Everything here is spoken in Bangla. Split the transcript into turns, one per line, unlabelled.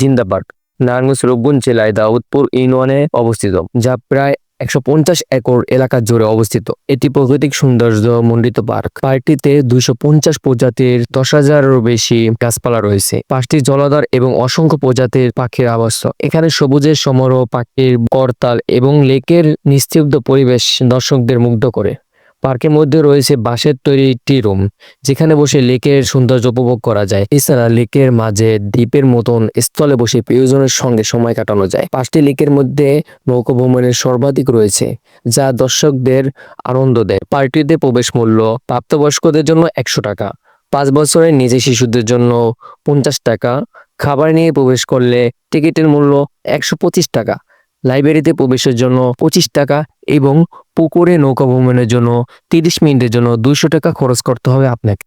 জিন্দাবাদ। নারায়ণগঞ্জ রূপগঞ্জ জেলায় দাউদপুর ইউনিয়নে অবস্থিত, যা প্রায় একশো পঞ্চাশ একর এলাকা জুড়ে অবস্থিত। এটি প্রাকৃতিক সৌন্দর্য মণ্ডিত পার্ক। পার্কটিতে দুইশো পঞ্চাশ প্রজাতির দশ হাজারেরও বেশি গাছপালা রয়েছে। পাঁচটি জলাধার এবং অসংখ্য প্রজাতির পাখির আবাস এখানে সবুজের সমারোহ, পাখির করতাল এবং লেকের নিস্তব্ধ পরিবেশ দর্শকদের মুগ্ধ করে। পার্কের মধ্যে রয়েছে বাঁশের তৈরি একটি রুম, যেখানে বসে লেকের সৌন্দর্য উপভোগ করা যায়। এছাড়া লেকের মাঝে দ্বীপের মতন স্থলে বসে প্রিয়জনের সঙ্গে সময় কাটানো যায়। পাঁচটি লেকের মধ্যে নৌকা ভ্রমণের সর্বাধিক রয়েছে, যা দর্শকদের আনন্দ দেয়। পার্টিতে প্রবেশ মূল্য প্রাপ্তবয়স্কদের জন্য একশো টাকা, পাঁচ বছরের নিচে শিশুদের জন্য পঞ্চাশ টাকা, খাবার নিয়ে প্রবেশ করলে টিকিটের মূল্য একশো পঁচিশ টাকা, লাইব্রেরিতে প্রবেশের জন্য পঁচিশ টাকা এবং পুকুরে নৌকা ভ্রমণের জন্য তিরিশ মিনিটের জন্য দুইশো টাকা খরচ করতে হবে আপনাকে।